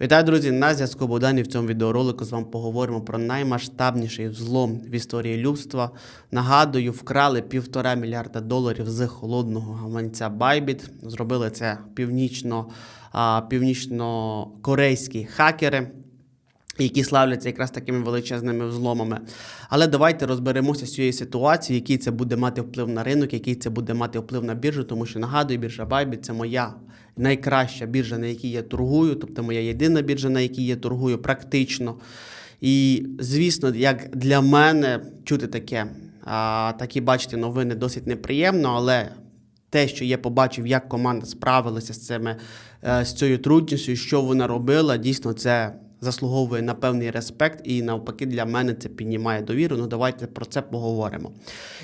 Вітаю, друзі! На зв'язку Богдан і в цьому відеоролику з вами поговоримо про наймасштабніший взлом в історії людства. Нагадую, вкрали півтора мільярда доларів з холодного гаманця Bybit. Зробили це північно, північно-корейські хакери. Які славляться якраз такими величезними взломами. Але давайте розберемося з цією ситуацією, який це буде мати вплив на ринок, який це буде мати вплив на біржу, тому що нагадую, біржа Bybit – це моя найкраща біржа, на якій я торгую, тобто моя єдина біржа, на якій я торгую, практично. І звісно, як для мене чути таке, а, такі бачити новини досить неприємно, але те, що я побачив, як команда справилася з цими е, з цією трудністю, що вона робила, дійсно це заслуговує на певний респект, і навпаки, для мене це піднімає довіру. Ну давайте про це поговоримо.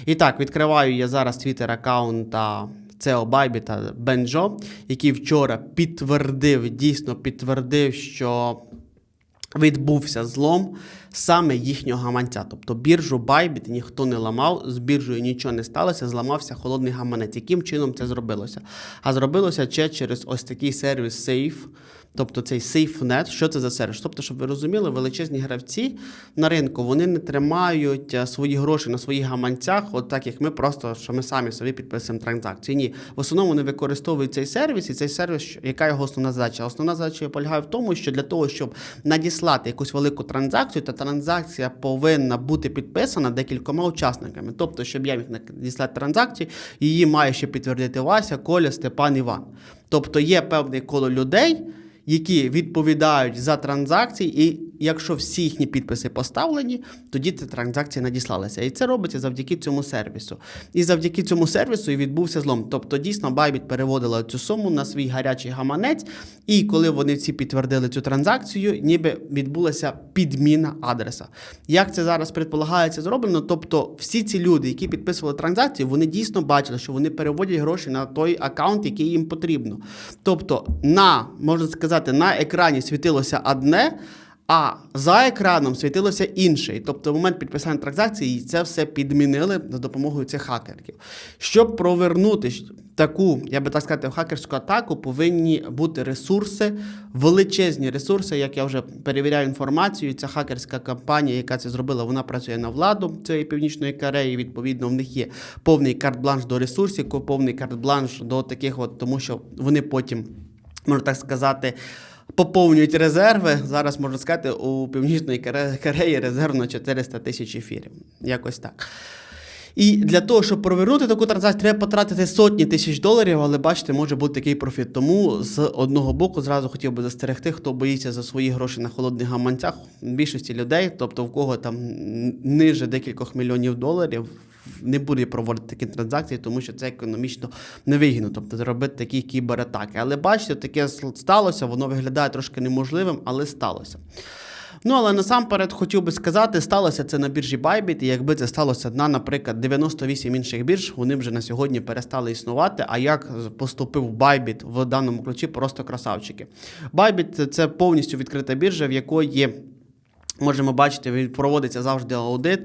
І так, відкриваю я зараз твіттер аккаунта CEO Bybit Бенджо, який вчора підтвердив, дійсно підтвердив, що відбувся злом саме їхнього гаманця. Тобто біржу Байбіт ніхто не ламав, з біржею нічого не сталося, зламався холодний гаманець. Яким чином це зробилося? А зробилося ще через ось такий сервіс Safe, тобто цей SafeNet. Що це за сервіс? Тобто, щоб ви розуміли, величезні гравці на ринку вони не тримають е, свої гроші на своїх гаманцях, от так як ми просто що ми самі собі підписуємо транзакції. Ні, в основному вони використовують цей сервіс, і цей сервіс, яка його основна задача? Основна задача полягає в тому, що для того, щоб надіслати якусь велику транзакцію, та транзакція повинна бути підписана декількома учасниками. Тобто, щоб я міг надіслати транзакцію, її має ще підтвердити Вася, Коля, Степан, Іван. Тобто є певне коло людей, які відповідають за транзакції, і якщо всі їхні підписи поставлені, тоді ця транзакція надіслалася. І це робиться завдяки цьому сервісу. І завдяки цьому сервісу і відбувся злом. Тобто, дійсно, Bybit переводила цю суму на свій гарячий гаманець, і коли вони всі підтвердили цю транзакцію, ніби відбулася підміна адреса. Як це зараз предполагається зроблено? Тобто, всі ці люди, які підписували транзакцію, вони дійсно бачили, що вони переводять гроші на той аккаунт, який їм потрібно. Тобто, на можна сказати, на екрані світилося одне. А за екраном світилося інше. Тобто, в момент підписання транзакції це все підмінили за допомогою цих хакерів. Щоб провернути таку, я би так сказати, хакерську атаку, повинні бути ресурси, величезні ресурси. Як я вже перевіряю інформацію, ця хакерська компанія, яка це зробила, вона працює на владу цієї північної Кореї. Відповідно, в них є повний карт-бланш до ресурсів, повний карт-бланш до таких, от, тому що вони потім, можна так сказати, поповнюють резерви. Зараз можна сказати, у Північної Коре- Кореї резерв на 400 тисяч ефірів. Якось так. І для того, щоб провернути таку транзакцію, треба потратити сотні тисяч доларів, але бачите, може бути такий профіт. Тому з одного боку зразу хотів би застерегти, хто боїться за свої гроші на холодних гаманцях. Більшості людей, тобто в кого там ниже декількох мільйонів доларів, не буде проводити такі транзакції, тому що це економічно невигідно, тобто зробити такі кібератаки. Але бачите, таке сталося, воно виглядає трошки неможливим, але сталося. Ну, але насамперед хотів би сказати, сталося це на біржі Bybit, і якби це сталося на, наприклад, 98 інших бірж, вони вже на сьогодні перестали існувати. А як поступив Bybit в даному ключі, просто красавчики. Bybit – це- повністю відкрита біржа, в якої є Можемо бачити, він проводиться завжди аудит.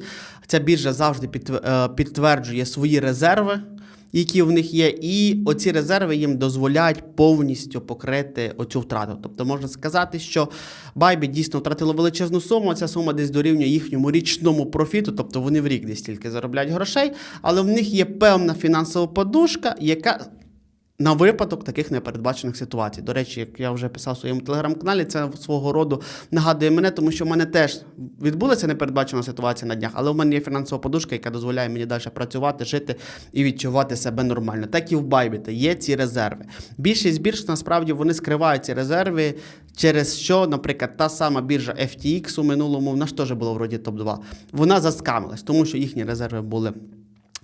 Ця біржа завжди е, підтверджує свої резерви, які в них є, і оці резерви їм дозволяють повністю покрити оцю втрату. Тобто можна сказати, що Байбі дійсно втратило величезну суму. Ця сума десь дорівнює їхньому річному профіту, тобто вони в рік десь тільки заробляють грошей, але в них є певна фінансова подушка, яка на випадок таких непередбачених ситуацій. До речі, як я вже писав у своєму телеграм-каналі, це свого роду нагадує мене, тому що в мене теж відбулася непередбачена ситуація на днях, але в мене є фінансова подушка, яка дозволяє мені далі працювати, жити і відчувати себе нормально. Так і в Bybit є ці резерви. Більшість бірж насправді вони скривають ці резерви. Через що, наприклад, та сама біржа FTX у минулому, в нас теж було вроді топ-2, вона заскамилась, тому що їхні резерви були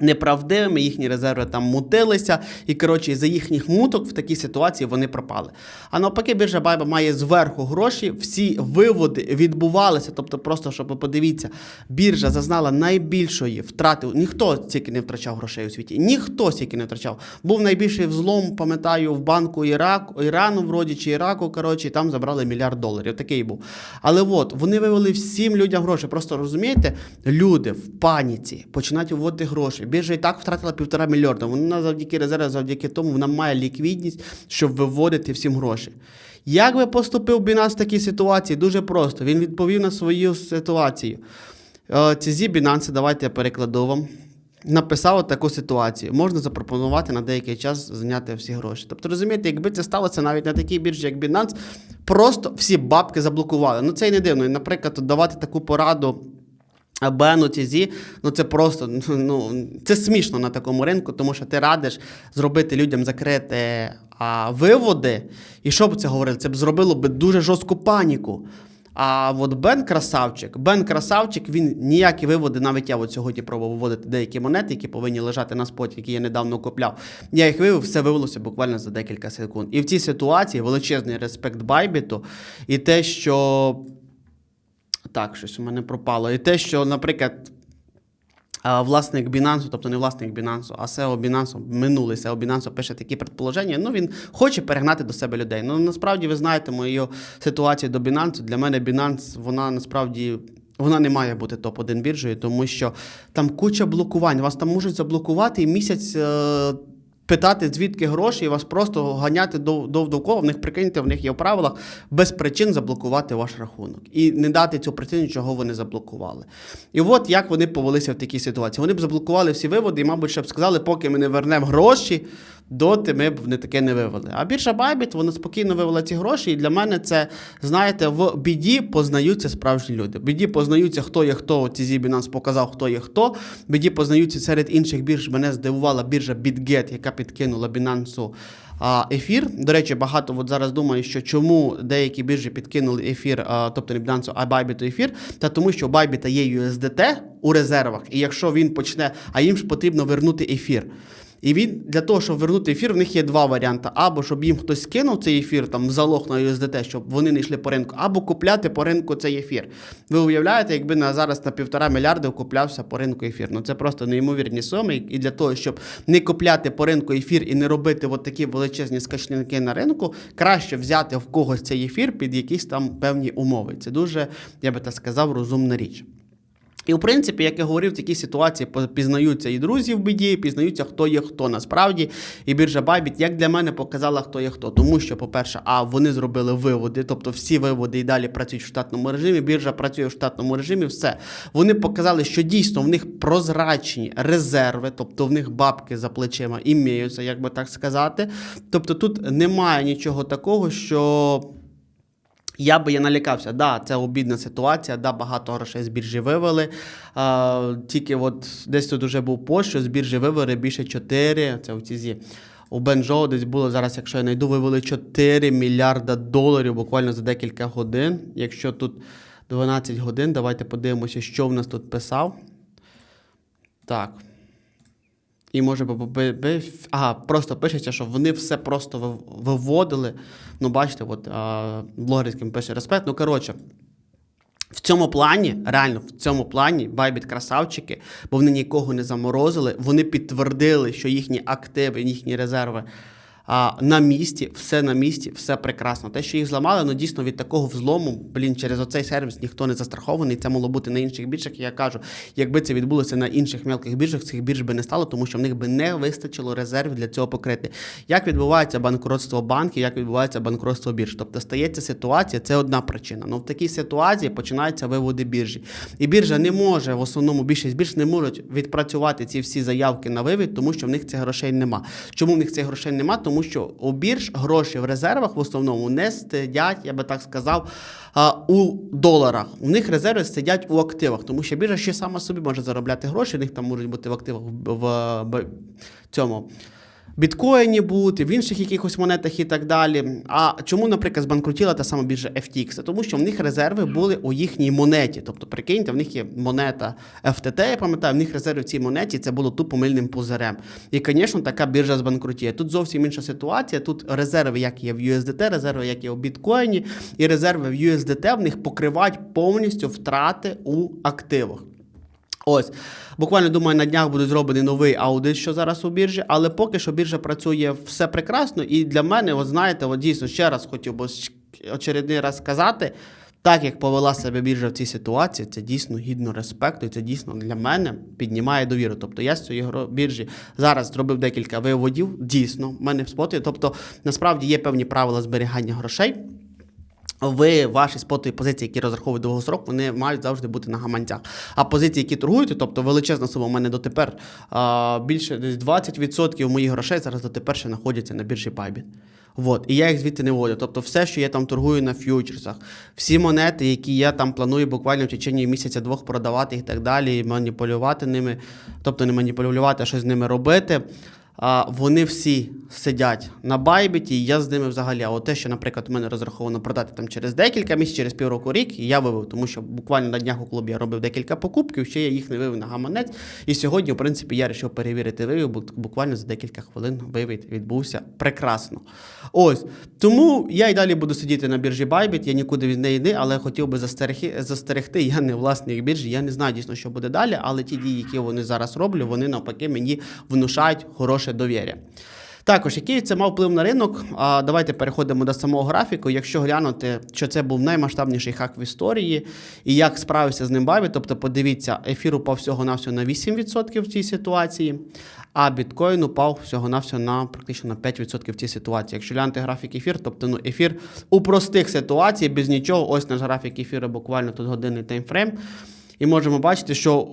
неправдивими, їхні резерви там мутилися, і коротше, за їхніх муток в такій ситуації вони пропали. А навпаки, біржа Байба має зверху гроші, всі виводи відбувалися. Тобто, просто щоб ви подивіться, біржа зазнала найбільшої втрати. Ніхто стільки не втрачав грошей у світі. Ніхто стільки не втрачав. Був найбільший взлом, пам'ятаю, в банку Ірак, Ірану, вроді чи Іраку. Коротше, там забрали мільярд доларів. Такий був. Але от вони вивели всім людям гроші. Просто розумієте, люди в паніці починають виводити гроші. Біржа і так втратила півтора мільярда. Вона завдяки резерву, завдяки тому вона має ліквідність, щоб виводити всім гроші. Як би поступив Binance в такій ситуації? Дуже просто. Він відповів на свою ситуацію. Е, Ці зі Binance, давайте я перекладу вам. Написав таку ситуацію. Можна запропонувати на деякий час зняти всі гроші. Тобто, розумієте, якби це сталося навіть на такій біржі, як Binance, просто всі бабки заблокували. Ну це і не дивно. Наприклад, давати таку пораду. Бену Тізі, ну це просто ну це смішно на такому ринку, тому що ти радиш зробити людям закрити а, виводи. І що б це говорило? Це б зробило б дуже жорстку паніку. А от Бен красавчик, Бен красавчик, він ніякі виводи, навіть я от сьогодні пробував виводити деякі монети, які повинні лежати на споті, які я недавно купляв. Я їх вивів, все вивелося буквально за декілька секунд. І в цій ситуації величезний респект Байбіту і те, що так, щось у мене пропало. І те, що, наприклад, власник Binance, тобто не власник Binance, а SEO Binance, минулий SEO Binance пише такі предположення. Ну, він хоче перегнати до себе людей. Ну, насправді, ви знаєте мою ситуацію до Binance. Для мене Binance, вона насправді. Вона не має бути топ-1 біржею, тому що там куча блокувань. Вас там можуть заблокувати і місяць е, питати, звідки гроші, і вас просто ганяти дов- дов- довкола. В них прикиньте, в них є в правилах без причин заблокувати ваш рахунок і не дати цю причину, чого вони заблокували. І от як вони повелися в такій ситуації. Вони б заблокували всі виводи, і, мабуть, ще б сказали, поки ми не вернемо гроші, доти ми б не таке не вивели. А біржа Bybit, вона спокійно вивела ці гроші. І для мене це, знаєте, в біді познаються справжні люди. В біді познаються, хто є хто. Ці зібі нас показав, хто є хто. В біді познаються серед інших бірж. Мене здивувала біржа BitGet, яка підкинула Binance ефір. До речі, багато от зараз думаю, що чому деякі біржі підкинули ефір, тобто не Binance, а Bybit ефір. Та тому, що у Bybit є USDT у резервах, і якщо він почне, а їм ж потрібно вернути ефір. І він для того, щоб вернути ефір, в них є два варіанти: або щоб їм хтось скинув цей ефір, там залог на USDT, щоб вони не йшли по ринку, або купляти по ринку цей ефір. Ви уявляєте, якби на зараз на півтора мільярди куплявся по ринку ефір. Ну це просто неймовірні суми. І для того, щоб не купляти по ринку ефір і не робити от такі величезні скачники на ринку, краще взяти в когось цей ефір під якісь там певні умови. Це дуже, я би так сказав, розумна річ. І, в принципі, як я говорив, в такій ситуації пізнаються і друзі в біді, пізнаються, хто є хто насправді. І біржа Bybit, як для мене, показала, хто є хто. Тому що, по-перше, а вони зробили виводи, тобто всі виводи і далі працюють в штатному режимі. Біржа працює в штатному режимі, все. Вони показали, що дійсно в них прозрачні резерви, тобто в них бабки за плечима імеються, як би так сказати. Тобто тут немає нічого такого, що. Я би я налякався. Да, це обідна ситуація, да, багато грошей з біржі вивели. А, тільки от десь тут вже був пост, що з біржі вивели більше 4, це у ЦІЗі. У Бенжо десь було зараз, якщо я знайду, вивели 4 мільярда доларів буквально за декілька годин. Якщо тут 12 годин, давайте подивимося, що в нас тут писав. Так. І може би- ага, просто пишеться, що вони все просто виводили. Ну, бачите, от а, блогерським пише респект. Ну, коротше, в цьому плані, реально, в цьому плані Байбіт красавчики, бо вони нікого не заморозили, вони підтвердили, що їхні активи, їхні резерви а, на місці, все на місці, все прекрасно. Те, що їх зламали, ну дійсно від такого взлому, блін, через оцей сервіс ніхто не застрахований. Це могло бути на інших біржах. Я кажу, якби це відбулося на інших мелких біржах, цих бірж би не стало, тому що в них би не вистачило резервів для цього покрити. Як відбувається банкротство банків, як відбувається банкротство бірж? Тобто стається ситуація, це одна причина. Ну в такій ситуації починаються виводи біржі. І біржа не може, в основному більшість бірж не можуть відпрацювати ці всі заявки на вивід, тому що в них цих грошей нема. Чому в них цих грошей нема? Тому що у бірж гроші в резервах в основному не сидять, я би так сказав, у доларах. У них резерви сидять у активах, тому що біржа ще сама собі може заробляти гроші, у них там можуть бути в активах в, в, в цьому. Біткоїні бути, в інших якихось монетах і так далі. А чому, наприклад, збанкрутіла та сама біржа FTX? Тому що в них резерви були у їхній монеті. Тобто, прикиньте, в них є монета FTT, я пам'ятаю, в них резерви в цій монеті це було тупо мильним пузирем. І, звісно, така біржа збанкрутіє. Тут зовсім інша ситуація. Тут резерви, як є в USDT, резерви, як є у біткоїні, і резерви в USDT в них покривають повністю втрати у активах. Ось, буквально думаю, на днях буде зроблений новий аудит, що зараз у біржі, але поки що біржа працює все прекрасно. І для мене, от знаєте, от дійсно ще раз хотів би очередний раз сказати. Так як повела себе біржа в цій ситуації, це дійсно гідно респекту, і це дійсно для мене піднімає довіру. Тобто я з цієї біржі зараз зробив декілька виводів. Дійсно, в мене в споті. Тобто, насправді є певні правила зберігання грошей. Ви ваші спотові позиції, які розраховують довгосрок, вони мають завжди бути на гаманцях. А позиції, які торгуєте, тобто величезна сума у мене дотепер більше десь 20% моїх грошей зараз дотепер ще знаходяться на біржі Bybit. Вот. І я їх звідти не вводю. Тобто, все, що я там торгую на ф'ючерсах, всі монети, які я там планую буквально в течение місяця-двох продавати і так далі, і маніпулювати ними, тобто не маніпулювати, а щось з ними робити. Вони всі сидять на байбіті, і я з ними взагалі. А от те, що, наприклад, у мене розраховано продати там через декілька місяців, через півроку рік, я вивів, тому що буквально на днях у клубі я робив декілька покупків, ще я їх не вивів на гаманець. І сьогодні, в принципі, я вирішив перевірити вивів, бу- буквально за декілька хвилин вивід відбувся прекрасно. Ось. Тому я й далі буду сидіти на біржі Bybit, я нікуди від неї йди, але хотів би застерегти. Я не власник біржі, я не знаю дійсно, що буде далі, але ті дії, які вони зараз роблять, вони навпаки мені внушають хороше довір'я. Також, який це мав вплив на ринок? А, давайте переходимо до самого графіку. Якщо глянути, що це був наймасштабніший хак в історії, і як справився з ним Бабі, тобто подивіться, ефір упав всього-навсього на 8% в цій ситуації, а біткоін упав всього-навсього на практично на 5% в цій ситуації. Якщо глянути графік ефір, тобто ну, ефір у простих ситуаціях, без нічого, ось наш графік ефіру, буквально тут годинний таймфрейм. І можемо бачити, що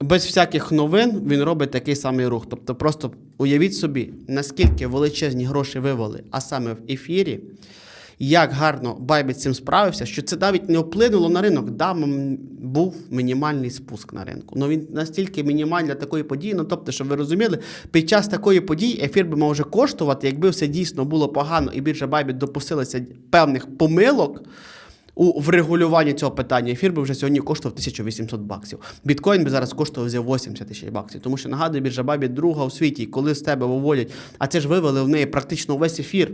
без всяких новин він робить такий самий рух. Тобто, просто уявіть собі, наскільки величезні гроші вивели, а саме в ефірі, як гарно з цим справився, що це навіть не вплинуло на ринок. Да, був мінімальний спуск на ринку. Ну він настільки мінімальний для такої події. Ну тобто, щоб ви розуміли, під час такої події ефір би мав вже коштувати, якби все дійсно було погано і біржа Bybit допустилася певних помилок у врегулюванні цього питання ефір би вже сьогодні коштував 1800 баксів. Біткоін би зараз коштував вже 80 тисяч баксів. Тому що нагадую, біржа Бабі друга у світі, коли з тебе виводять, а це ж вивели в неї практично весь ефір.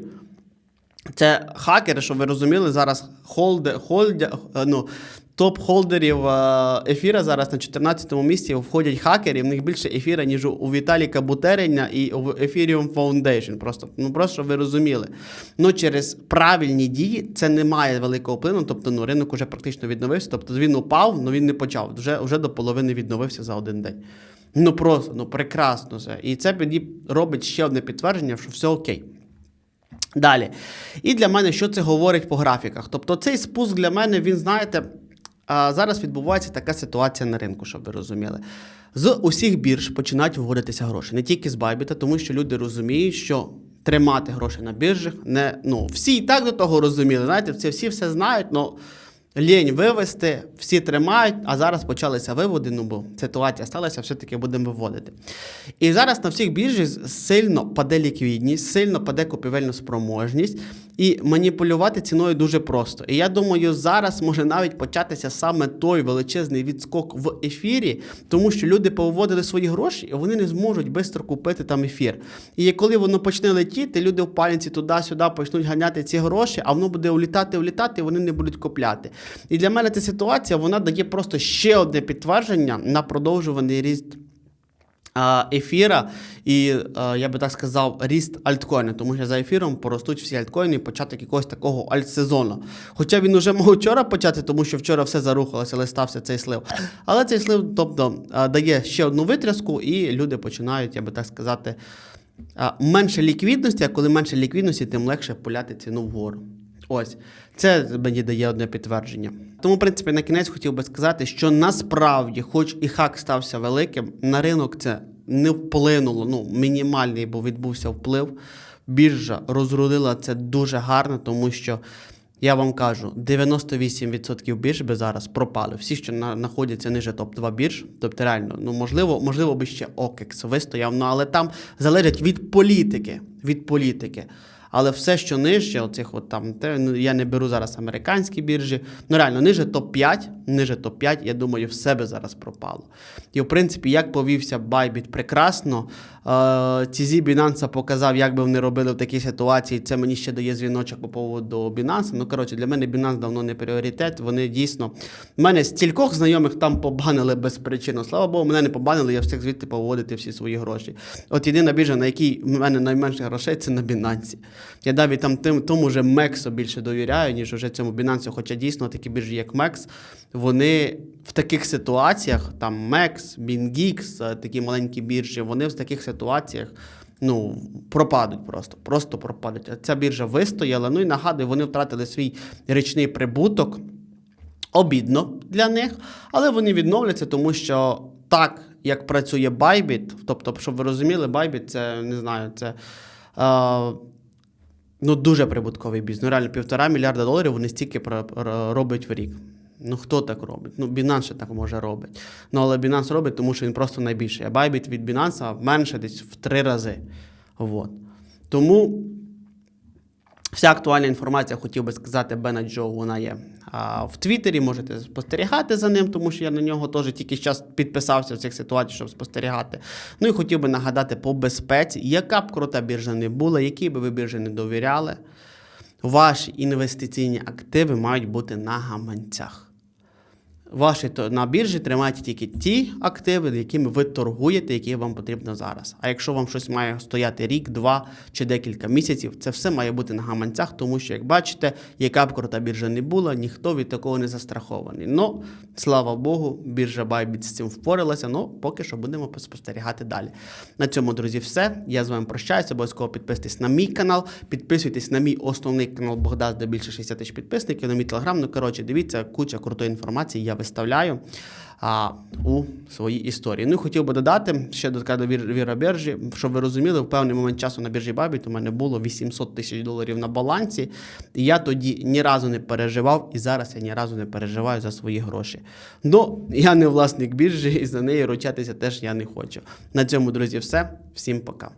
Це хакери, щоб ви розуміли, зараз холде, холде, е, ну, топ-холдерів е, ефіра зараз на 14-му місці входять хакери, в них більше ефіра, ніж у Віталіка Бутереня і у Ethereum Foundation. Просто, ну, просто щоб ви розуміли. Ну, через правильні дії це не має великого впливу, тобто ну, ринок вже практично відновився. Тобто він упав, але він не почав. Вже, вже до половини відновився за один день. Ну просто, ну прекрасно все. І це робить ще одне підтвердження, що все окей. Далі. І для мене, що це говорить по графіках? Тобто цей спуск для мене, він, знаєте, а, зараз відбувається така ситуація на ринку, щоб ви розуміли. З усіх бірж починають виводитися гроші, не тільки з Байбіта, тому що люди розуміють, що тримати гроші на біржах не. Ну, всі і так до того розуміли. Знаєте, це всі все знають, але лінь вивести, всі тримають, а зараз почалися виводи, ну бо ситуація сталася, все-таки будемо виводити. І зараз на всіх біржі сильно паде ліквідність, сильно паде купівельна спроможність, і маніпулювати ціною дуже просто. І я думаю, зараз може навіть початися саме той величезний відскок в ефірі, тому що люди повиводили свої гроші, і вони не зможуть швидко купити там ефір. І коли воно почне летіти, люди в паніці туди-сюди почнуть ганяти ці гроші, а воно буде улітати, улітати, і вони не будуть купляти. І для мене ця ситуація вона дає просто ще одне підтвердження на продовжуваний ріст ефіра і, я би так сказав, ріст альткоїна, тому що за ефіром поростуть всі альткоїни початок якогось такого альтсезону. Хоча він уже мав вчора почати, тому що вчора все зарухалося, але стався цей слив. Але цей слив, тобто, дає ще одну витряску, і люди починають, я би так сказати, менше ліквідності, а коли менше ліквідності, тим легше пуляти ціну вгору. Ось, це мені дає одне підтвердження. Тому, в принципі, на кінець хотів би сказати, що насправді, хоч і хак стався великим, на ринок це не вплинуло. Ну, мінімальний, бо відбувся вплив. Біржа розрулила це дуже гарно, тому що я вам кажу, 98% бірж би зараз пропали. Всі, що на, знаходяться ниже топ-2 бірж, тобто реально, ну можливо, можливо, би ще OKEX вистояв, ну але там залежить від політики. Від політики. Але все, що нижче, оцих от там, те, ну, я не беру зараз американські біржі, ну реально, ниже топ-5 ниже топ-5, я думаю, все би зараз пропало. І в принципі, як повівся Bybit прекрасно. Е, Тізі Binance показав, як би вони робили в такій ситуації. Це мені ще дає дзвіночок по поводу Binance. Ну, коротше, для мене Binance давно не пріоритет. Вони дійсно. У мене стількох знайомих там побанили без причини. Слава Богу, мене не побанили, я встиг звідти поводити всі свої гроші. От єдина біржа, на якій в мене найменше грошей, це на Binance. Я навіть там тим, тому же Мексу більше довіряю, ніж уже цьому Binance. Хоча дійсно такі біржі, як Мекс, вони в таких ситуаціях, там Мекс, BingX, е, такі маленькі біржі, вони в таких ситуаціях. Ну, пропадуть просто, просто пропадуть. А Ця біржа вистояла. Ну і нагадую, вони втратили свій річний прибуток. Обідно для них, але вони відновляться, тому що так, як працює Bybit, тобто, щоб ви розуміли, Bybit це не знаю, це. Е, Ну, дуже прибутковий бізнес. Ну, реально, півтора мільярда доларів вони стільки роблять в рік. Ну, хто так робить? Ну, Binance ще так може робить. Ну, але Binance робить, тому що він просто найбільший. А Bybit від Binance менше десь в три рази. Вот. Тому вся актуальна інформація, хотів би сказати, Бена Джо, вона є а, в Твіттері. Можете спостерігати за ним, тому що я на нього теж тільки зараз підписався в цих ситуаціях, щоб спостерігати. Ну і хотів би нагадати по безпеці, яка б крута біржа не була, які би ви біржі не довіряли, ваші інвестиційні активи мають бути на гаманцях. Ваші на біржі тримайте тільки ті активи, якими ви торгуєте, які вам потрібно зараз. А якщо вам щось має стояти рік, два чи декілька місяців, це все має бути на гаманцях, тому що, як бачите, яка б крута біржа не була, ніхто від такого не застрахований. Ну, слава Богу, біржа Bybit з цим впоралася. Ну, поки що будемо спостерігати далі. На цьому, друзі, все. Я з вами прощаюся. Обов'язково підписуйтесь на мій канал, підписуйтесь на мій основний канал Богдас, де більше 60 тисяч підписників, на мій телеграм. Ну, коротше, дивіться, куча крутої інформації я виставляю а, у своїй історії. Ну, і хотів би додати ще до віра біржі, щоб ви розуміли, в певний момент часу на біржі Bybit у мене було 800 тисяч доларів на балансі. І я тоді ні разу не переживав, і зараз я ні разу не переживаю за свої гроші. Ну, я не власник біржі, і за неї ручатися теж я не хочу. На цьому, друзі, все. Всім пока.